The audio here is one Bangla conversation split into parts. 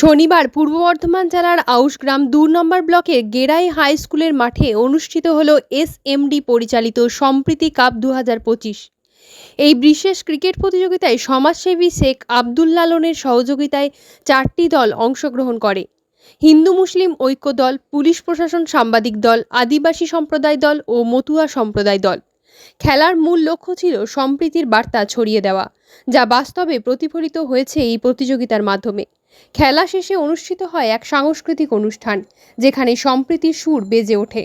শনিবার পূর্ব বর্ধমান জেলার আউশগ্রাম দু নম্বর ব্লকের গেরাই হাই স্কুলের মাঠে অনুষ্ঠিত হল এসএমডি পরিচালিত সম্প্রীতি কাপ দু হাজার পঁচিশ। এই বিশেষ ক্রিকেট প্রতিযোগিতায় সমাজসেবী শেখ আব্দুল লালনের সহযোগিতায় চারটি দল অংশগ্রহণ করে। হিন্দু মুসলিম ঐক্য দল, পুলিশ প্রশাসন সাংবাদিক দল, আদিবাসী সম্প্রদায় দল ও মতুয়া সম্প্রদায় দল। খেলার মূল লক্ষ্য ছিল সম্প্রীতির বার্তা ছড়িয়ে দেওয়া, যা বাস্তবে প্রতিফলিত হয়েছে এই প্রতিযোগিতার মাধ্যমে। খেলা শেষে অনুষ্ঠিত হয় এক সাংস্কৃতিক অনুষ্ঠান, যেখানে সম্প্রীতির সুর বেজে ওঠে।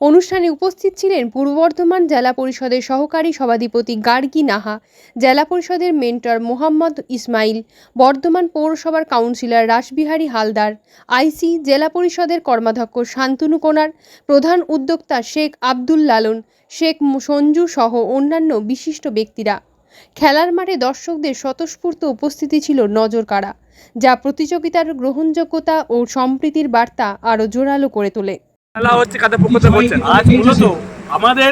অনুষ্ঠানে উপস্থিত ছিলেন পূর্ব বর্ধমান জেলা পরিষদের সহকারী সভাধিপতি গার্গী নাহা, জেলা পরিষদের মেন্টর মোহাম্মদ ইসমাইল, বর্ধমান পৌরসভার কাউন্সিলর রাসবিহারী হালদার, আইসি জেলা পরিষদের কর্মাধ্যক্ষ শান্তনু কোনার, প্রধান উদ্যোক্তা শেখ আব্দুল লালন, শেখ সঞ্জু সহ অন্যান্য বিশিষ্ট ব্যক্তিরা। খেলার মাঠে দর্শকদের স্বতঃস্ফূর্ত উপস্থিতি ছিল নজর কাড়া যা প্রতিযোগিতার গ্রহণযোগ্যতা ও সম্প্রীতির বার্তা আরও জোরালো করে তোলে। খেলা আমাদের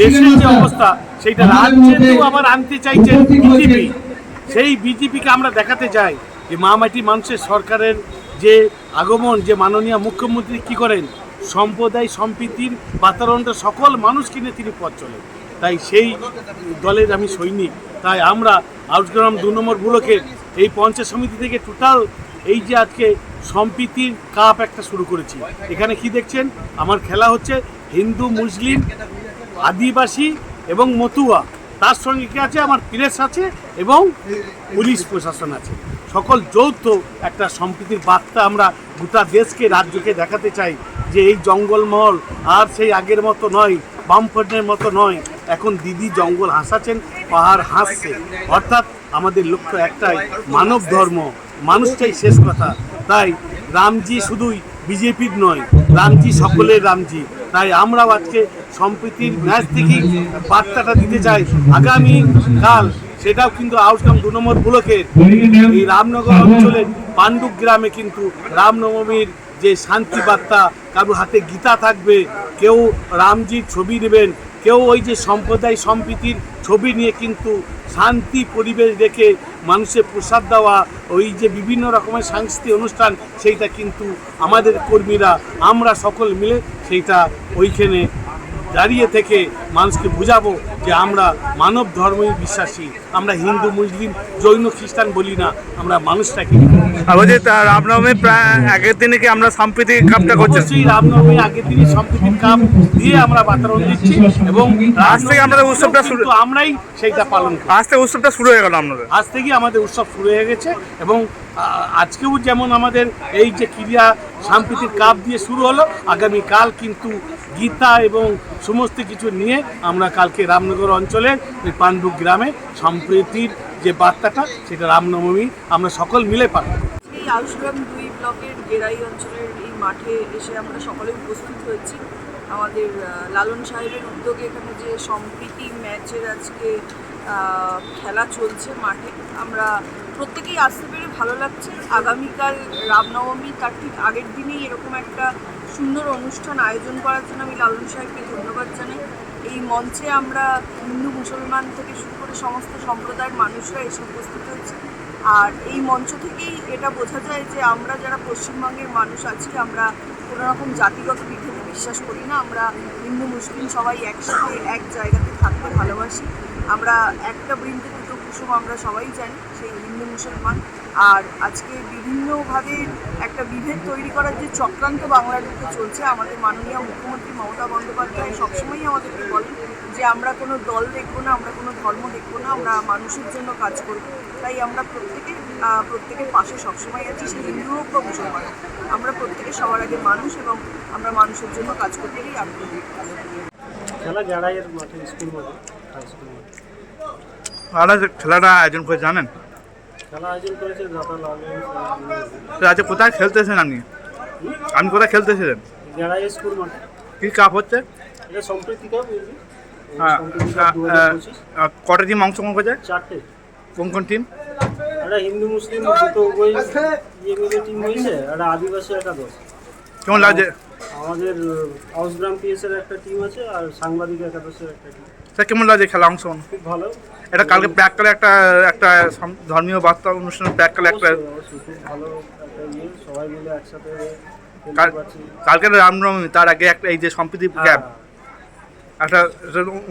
দেশের যে অবস্থা, সেইটা রাজ্যেতেও আবার আনতে চাইছেন বিজেপি। সেই বিজেপিকে আমরা দেখাতে চাই যে মামাটি মানুষের সরকারের যে আগমন, যে মাননীয় মুখ্যমন্ত্রী কি করেন? সম্প্রদায় সম্প্রীতির বাতাবরণটা সকল মানুষকে নিয়ে তিনি পথ চলেন। তাই সেই দলের আমি সৈনিক। তাই আমরা আউটগ্রাম দু নম্বর ব্লকের এই পঞ্চায়েত সমিতি থেকে টোটাল এই যে আজকে সম্প্রীতির কাপ একটা শুরু করেছি। এখানে কি দেখছেন? আমার খেলা হচ্ছে হিন্দু, মুসলিম, আদিবাসী এবং মতুয়া। তার সঙ্গে কি আছে? আমার প্রেস আছে এবং পুলিশ প্রশাসন আছে। সকল যৌথ একটা সম্প্রীতির বার্তা আমরা গোটা দেশকে, রাজ্যকে দেখাতে চাই যে এই জঙ্গলমহল আর সেই আগের মতো নয়, বামফ্রন্টের মতো নয় এখন দিদি জঙ্গল হাসাচ্ছেন, পাহাড় হাসছে। অর্থাৎ আমাদের লক্ষ্য একটাই, মানব ধর্ম। মানুষটাই শেষ কথা। তাই রামজি শুধুই বিজেপির নয়, রামজি সকলের রামজি। তাই আমরাও আজকে সম্প্রীতির ম্যাচ থেকেই বার্তাটা দিতে চাই। আগামী কাল সেটাও কিন্তু আউটকাম দু নম্বর ব্লকের এই রামনগর অঞ্চলের পাণ্ডুক গ্রামে কিন্তু রামনবমীর যে শান্তি বার্তা কারোর হাতে গীতা থাকবে, কেউ রামজির ছবি নেবেন কেউ ওই যে সম্প্রদায় সম্প্রীতির ছবি নিয়ে কিন্তু শান্তি পরিবেশ দেখে মানুষের প্রসাদ দেওয়া, ওই যে বিভিন্ন রকমের সাংস্কৃতিক অনুষ্ঠান, সেইটা কিন্তু আমাদের কর্মীরা, আমরা সকল মিলে সেইটা ওইখানে দাঁড়িয়ে থেকে মানুষকে বুঝাবো যে আমরা মানব ধর্মই বিশ্বাসী আমরা হিন্দু মুসলিম জৈন খ্রিস্টান বলি না আমরা মানুষটাকে বলছি রামনবমী প্রায় আগের দিনে কি আমরা সাম্প্রতিক কাপটা করছি? অবশ্যই রামনবমী আগের দিনই সম্প্রীতির কাপ দিয়ে আমরা বাতাবরণ দিচ্ছি এবং আজ থেকে আমাদের উৎসবটা শুরু- আমরাই সেইটা পালন করি। আজ থেকে উৎসবটা শুরু হয়ে গেল আপনাদের। আজ থেকেই আমাদের উৎসব শুরু হয়ে গেছে এবং আজকেও যেমন আমাদের এই যে ক্রীড়া সাম্প্রতিক কাপ দিয়ে শুরু হলো। আগামী কাল কিন্তু গীতা এবং সমস্ত কিছু নিয়ে আমরা কালকে রামনগর অঞ্চলের পাণ্ডু গ্রামে সম্প্রীতির যে বার্তাটা, সেটা রামনবমী আমরা সকল মিলে পাবো এই আউশগ্রাম দুই ব্লকের গেরাই অঞ্চলের এই মাঠে এসে আমরা সকলে উপস্থিত হয়েছি। আমাদের লালন সাহেবের উদ্যোগে এখানে যে সম্প্রীতি ম্যাচের আজকে খেলা চলছে মাঠে, আমরা প্রত্যেকেই আসতে পেরে ভালো লাগছে। আগামীকাল রামনবমী, তার ঠিক আগের দিনেই এরকম একটা সুন্দর অনুষ্ঠান আয়োজন করার জন্য আমি লালন সাহেবকে ধন্যবাদ জানাই। এই মঞ্চে আমরা হিন্দু, মুসলমান থেকে শুরু করে সমস্ত সম্প্রদায়ের মানুষরা এসে উপস্থিত হয়েছে। আর এই মঞ্চ থেকেই এটা বোঝা যায় যে আমরা যারা পশ্চিমবঙ্গের মানুষ আছি, আমরা কোনো রকম জাতিগত বিভেদে বিশ্বাস করি না। আমরা হিন্দু, মুসলিম সবাই একসাথে, এক জায়গাতে থাকতে ভালোবাসি। আমরা একটা বৃন্তে দুটো কুসুম আমরা সবাই জানি, সেই মুসলমান আর আজকে বিভিন্নভাবে একটা বিভেদ তৈরি করার যে চক্রান্ত বাংলার মধ্যে চলছে আমাদের মাননীয় মুখ্যমন্ত্রী মমতা বন্দ্যোপাধ্যায় সবসময়ই আমাদেরকে বলেন যে আমরা কোনো দল দেখব না আমরা কোনো ধর্ম দেখব না আমরা মানুষের জন্য কাজ করব। তাই আমরা প্রত্যেকে প্রত্যেকের পাশে সবসময় আছি সে হিন্দু হোক বা মুসলমান আমরা প্রত্যেকে সবার আগে মানুষ এবং আমরা মানুষের জন্য কাজ করতেই আগ্রহী। খেলা গেড়াইয়ের মাঠে স্কুল হাই স্কুল মাঠে? আপনারা যে খেলাটা আয়োজন করে জানেন? আজকে কোথায় খেলতেছেন আপনি? আপনি কোথায় খেলতেছিলেন? কি কাপ হচ্ছে? কটা টিম অংশগ্রহণ করেছে? চারটে। কোন কোন টিম একটা হিন্দু মুসলিম দুটো উভয় ইয়ে মিলে টিম হয়েছে একটা আদিবাসী একাদশ কেমন লাগছে? আমাদের হাউসগ্রাম পিএসের একটা টিম আছে আর সাংবাদিক একাদশের একটা টিম স্যার কেমন লাগছে খেলা অংশগ্রহণ? খুব ভালো। এটা কালকে প্র্যাককালে একটা একটা ধর্মীয় বার্তা অনুষ্ঠানের প্র্যাককালে একটা ইয়ে সবাই মিলে একসাথে কালকে রামনবমী তার আগে একটা এই যে সম্প্রীতি ক্যাম্প। একটা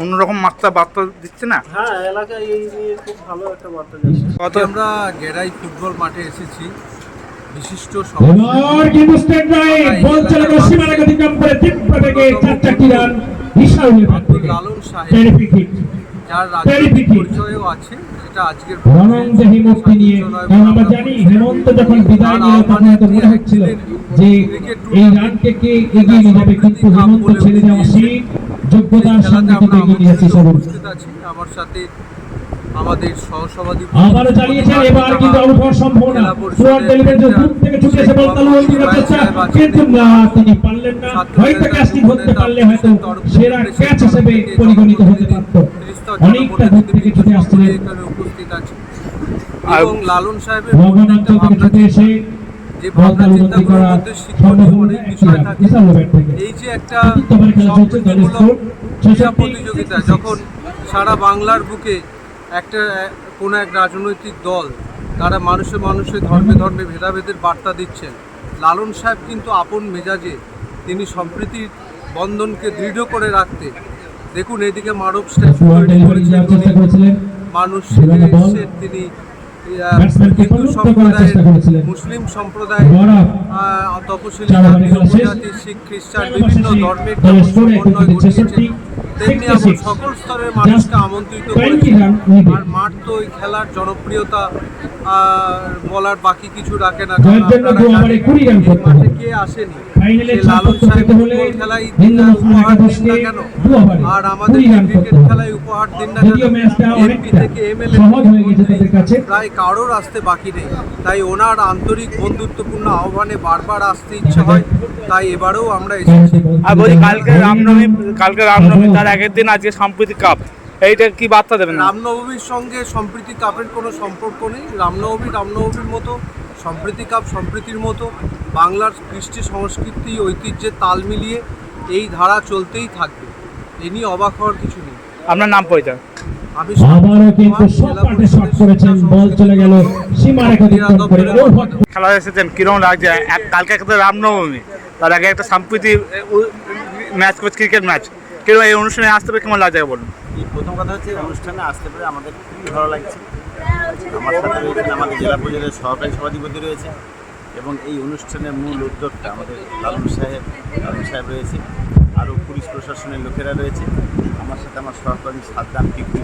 অন্যরকম মাত্রা বার্তা দিচ্ছে না? হ্যাঁ এলাকায় এই নিয়ে খুব ভালো একটা বার্তা যাচ্ছে কত আমরা গেরাই ফুটবল মাঠে এসেছি। বিশিষ্ট লালন সাহেব যার রাজনৈতিক পরিচয়ও আছে সেটা আজকের নিয়ে। জানি হেমন্ত যখন বিদায় নিল তখন হয়তো মনে হচ্ছিল যে এই রানকে কে এগিয়ে নিয়ে যাবে কিন্তু হেমন্ত ছেড়ে দেওয়া সিট যোগ্যতার সঙ্গে এগিয়ে নিয়ে যাচ্ছে সবুজ। আমার সাথে আমাদের সহসভাপতি আবারও চালিয়েছেন এবার কিন্তু আউট হওয়ার সম্ভাবনা সুয়ার ডেলিভারি যে দূর থেকে ছুটে এসে বল তালু করার চেষ্টা কিন্তু না তিনি পারলেন না। হয়তো ক্যাচটি ধরতে পারলে হয়তো সেরা ক্যাচ হিসেবে পরিগণিত হতে পারত। অনেকটা দূর থেকে ছুটে আসছিলেন উপস্থিত আছে আর- এবং লালন সাহেবের থেকে ছুটে এসে যে ভাবনা চিন্তা করা মধ্যে শিক্ষণীয় অনেক বিষয় থাকে। এই যে একটা ক্রীড়া প্রতিযোগিতা যখন সারা বাংলার বুকে একটা কোনো এক রাজনৈতিক দল তারা মানুষে মানুষে ধর্মে ধর্মে ভেদাভেদের বার্তা দিচ্ছেন। লালন সাহেব কিন্তু আপন মেজাজে তিনি সম্প্রীতির বন্ধনকে দৃঢ় করে রাখতে। দেখুন এদিকে মানব স্ট্যাচু তৈরি করেছেন তিনি। মানুষ তিনি হিন্দু সম্প্রদায়ের মুসলিম সম্প্রদায় গৌরব তপশিলি জাতি। উপজাতি শিখ খ্রিস্টান বিভিন্ন ধর্মের সমন্বয় ঘটিয়েছেন। তেমনি এমন 66 সকল স্তরের মানুষকে আমন্ত্রিত 20 করেছেন রান needed। আর মাঠ তো ওই খেলার জনপ্রিয়তা বলার বাকি কিছু রাখে না। কারণ জন্য আপনারা দু ওভারে জানেন, 20 রান এই করতে মাঠে কে আসেনি? আর আমাদের ক্রিকেট খেলায় উপহার দিন না এমপি থেকে এমএলএ সহজ হয়ে গেছে তাদের কাছে। প্রায় কারোর আসতে বাকি নেই। তাই ওনার আন্তরিক বন্ধুত্বপূর্ণ আহ্বানে বারবার আসতে ইচ্ছে হয়। তাই এবারেও আমরা এসেছি। আর বলছি কালকে রামনবমী কালকে রামনবমী। তার আগের দিন আজকে সম্প্রীতি কাপ। এইটা কি বার্তা দেবেন? রামনবমীর সঙ্গে সম্প্রীতি কাপের কোনো সম্পর্ক নেই। রামনবমী রামনবমীর মতো সম্প্রীতি কাপ সম্প্রীতির মতো বাংলার কৃষ্টি সংস্কৃতি ঐতিহ্যের তাল মিলিয়ে এই ধারা চলতেই থাকবে। এ নিয়ে অবাক হওয়ার কিছু নেই। আপনার নাম পরিচয়। আমি আবারও কিন্তু সব পাটে শট করেছেন বল চলে গেল সীমারেখা অতিক্রম করে খেলা এসেছেন কিরম লাগছে এক- কালকে একটা রামনবমী তার আগে একটা সম্প্রীতি ম্যাচ করছে ক্রিকেট ম্যাচ। কিরম এই অনুষ্ঠানে আসতে পেরে কেমন লাগছে বলুন? এই প্রথম কথা হচ্ছে অনুষ্ঠানে আসতে পেরে আমাদের খুবই ভালো লাগছে। আমার সাথে রয়েছেন আমাদের জেলা পরিষদের সহকারী সভাধিপতি রয়েছে এবং এই অনুষ্ঠানের মূল উদ্যোগটা আমাদের লালন সাহেব লালন সাহেব রয়েছে। আরও পুলিশ প্রশাসনের লোকেরা রয়েছে। আমার সাথে আমার সহকর্মী সাদ্দাম টিপু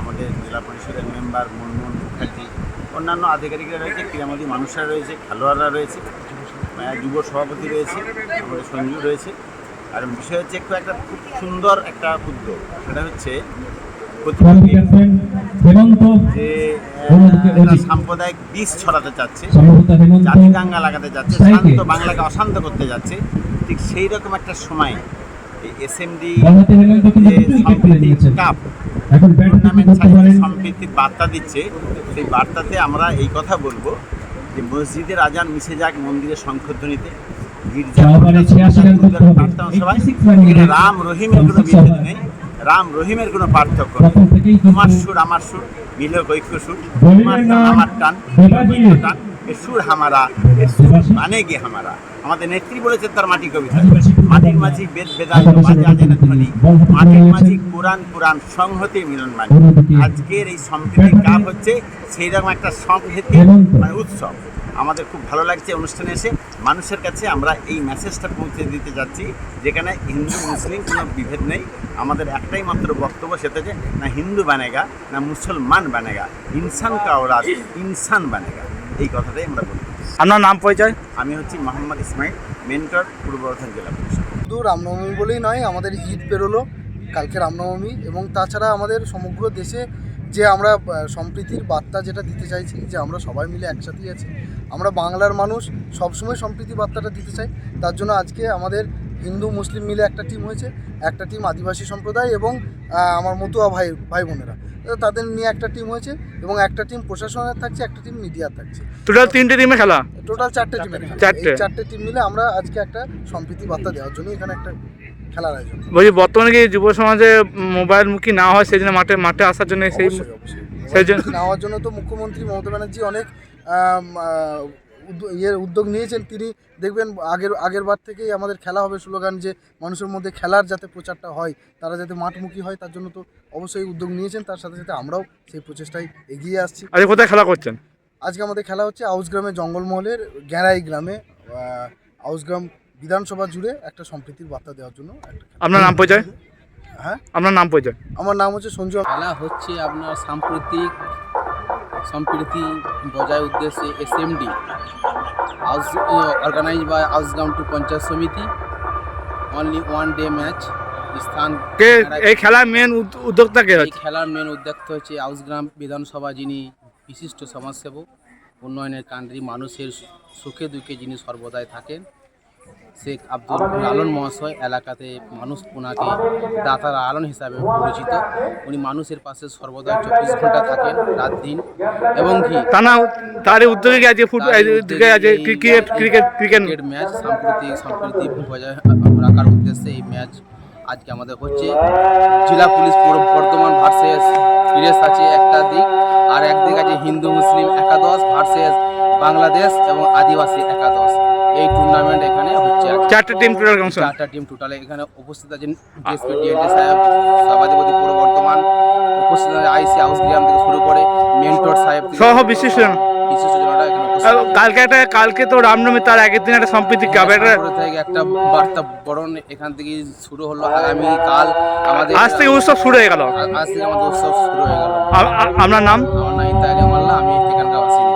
আমাদের জেলা পরিষদের মেম্বার মুনমুন মুখার্জি, অন্যান্য আধিকারিকরা রয়েছে, ক্রীড়ামোদী মানুষরা রয়েছে, খেলোয়াড়রা রয়েছে যুব সভাপতি রয়েছে, আমাদের সঞ্জু রয়েছে। আর বিষয় হচ্ছে একটু একটা, খুব সুন্দর একটা উদ্যোগ। সেটা হচ্ছে ক্যাপ্টেন হেমন্ত। সাম্প্রদায়িক বিষ ছড়াতে চাচ্ছে জাতি দাঙ্গা লাগাতে যাচ্ছে শান্ত বাংলাকে অশান্ত করতে যাচ্ছে ঠিক সেই রকম একটা সময় এই এসএমডি কাপ সম্প্রীতির বার্তা দিচ্ছে সেই বার্তাতে আমরা এই কথা বলব যে মসজিদের আজান মিশে যাক মন্দিরের শঙ্খধ্বনিতে গির্জা যাওয়াবারে 86 রান করতে হবে। প্রার্থনা সভায় 86 রান এখানে নিয়ে রাম রহিম বিভেদ নেই। রাম রহিমের কোনো পার্থক্য নেই। তোমার সুর আমার সুর মিলক ঐক্য সুর। তোমার টান আমার টান টান এ সুর হামারা এ সুর মানে গে হামারা। আমাদের নেত্রী বলেছে তার মাটি কবিতা। মাটির মাঝি বেদ বেদান্ত মাঝে বলতে ধ্বনি মাটির মাঝি। কোরআন পুরাণ সংহতি মিলন অন্যদিকে আজকের এই সম্প্রীতির কাপ হচ্ছে সেই রকম একটা হেমন্ত। মানে উৎসব। আমাদের খুব ভালো লাগছে অনুষ্ঠানে এসে। মানুষের কাছে আমরা এই মেসেজটা পৌঁছে দিতে যাচ্ছি যেখানে হিন্দু মুসলিম কোনো বিভেদ নেই। আমাদের একটাই মাত্র বক্তব্য সেটা যে না হিন্দু বানেগা না মুসলমান বানেগা। ইনসান কা ওরাজ ইনসান বানেগা। এই কথাটাই আমরা বলি। আপনার নাম পরিচয়? আমি হচ্ছি মোহাম্মদ ইসমাইল মেন্টর পূর্ব বর্ধমান জেলা পরিষদ। শুধু রামনবমী বলেই নয় আমাদের ঈদ পেরোলো কালকে রামনবমী এবং তাছাড়া আমাদের সমগ্র দেশে যে আমরা সম্প্রীতির বার্তা যেটা দিতে চাইছি যে আমরা সবাই মিলে একসাথেই আছি। আমরা বাংলার মানুষ সবসময় সম্প্রীতি বার্তাটা দিতে চাই। তার জন্য আজকে আমাদের হিন্দু মুসলিম মিলে একটা টিম হয়েছে। একটা টিম আদিবাসী সম্প্রদায় এবং আমার মতুয়া ভাই ভাই বোনেরা। তাদের নিয়ে একটা টিম হয়েছে এবং একটা টিম প্রশাসনের থাকছে একটা টিম মিডিয়ার থাকছে। টোটাল তিনটে টিমে খেলা? টোটাল চারটে টিমে খেলা। চারটে। টিম মিলে আমরা আজকে একটা সম্প্রীতি বার্তা দেওয়ার জন্য এখানে একটা খেলার আয়োজন। বলছি বর্তমানে কি যুব সমাজে মোবাইল মুখী না হয় সেই জন্য মাঠে মাঠে আসার জন্য সেই। সেই জন্য- নেওয়ার জন্য তো মুখ্যমন্ত্রী মমতা ব্যানার্জি অনেক ইয়ের উদ্যোগ নিয়েছেন। তিনি দেখবেন আগের আগের বার থেকেই আমাদের খেলা হবে স্লোগান যে মানুষের মধ্যে খেলার যাতে প্রচারটা হয় তারা যাতে মাঠমুখী হয় তার জন্য তো অবশ্যই উদ্যোগ নিয়েছেন। তার সাথে সাথে আমরাও সেই প্রচেষ্টায় এগিয়ে আসছি। আজকে কোথায় খেলা করছেন? আজকে আমাদের খেলা হচ্ছে আউসগ্রামে জঙ্গলমহলের গ্যারাই গ্রামে। আউসগ্রাম বিধানসভা জুড়ে একটা সম্প্রীতির বার্তা দেওয়ার জন্য একটা আপনার নাম পরিচয়? হ্যাঁ? আপনার নাম পরিচয়? আমার নাম হচ্ছে সঞ্জু খেলা হচ্ছে আপনার সাম্প্রতিক সম্প্রীতি বজায় উদ্দেশ্যে এসএমডি হাউস অর্গানাইজ বাই হাউসগ্রাম টু পঞ্চায়েত সমিতি অনলি ওয়ান ডে ম্যাচ স্থান কে এই খেলার মেন উদ্যোক্তা কে এই খেলার মেন উদ্যোক্তা হচ্ছে হাউসগ্রাম বিধানসভা যিনি বিশিষ্ট সমাজসেবক উন্নয়নের কান্ড্রি মানুষের সুখে দুঃখে যিনি সর্বদাই থাকেন। শেখ আব্দুল লালন মহাশয় এলাকাতে মানুষ ওনাকে দাতার আলন হিসাবে পরিচিত। উনি মানুষের পাশে সর্বদা চব্বিশ ঘণ্টা থাকেন রাত দিন এবং কি তা না তার উদ্যোগে আজকে ক্রিকেট ক্রিকেট ক্রিকেট। ম্যাচ সাম্প্রতিক সম্প্রীতি বজায় রাখার উদ্দেশ্যে এই ম্যাচ আজকে আমাদের হচ্ছে। জেলা পুলিশ বর্ধমান ভার্সেস ফিরেস আছে একটা দিক আর একদিক আছে হিন্দু মুসলিম একাদশ ভার্সেস বাংলাদেশ এবং আদিবাসী একাদশ। এই টুর্নামেন্ট এখানে হচ্ছে। চারটে টিম টোটাল অংশ চারটা টিম টোটালে এখানে উপস্থিত আছেন ডিএসপি ডিএনডি সাহেব সভাধিপতি পূর্ব বর্ধমান উপস্থিত আছে আইসি হাউস গ্রাম থেকে শুরু করে মেন্টর সাহেব সহ বিশিষ্ট জন। এখানে কালকে একটা কালকে তো রামনবমী তার আগের দিন একটা সম্প্রীতি এটা একটা বার্তা বরণ এখান থেকে শুরু হলো। আগামী কাল আমাদের আজ থেকে উৎসব শুরু হয়ে গেল। আজ থেকে আমাদের উৎসব শুরু হয়ে গেল। আপনার নাম? আমার নাম মাল্লা আমি এখানকার বাসিন্দা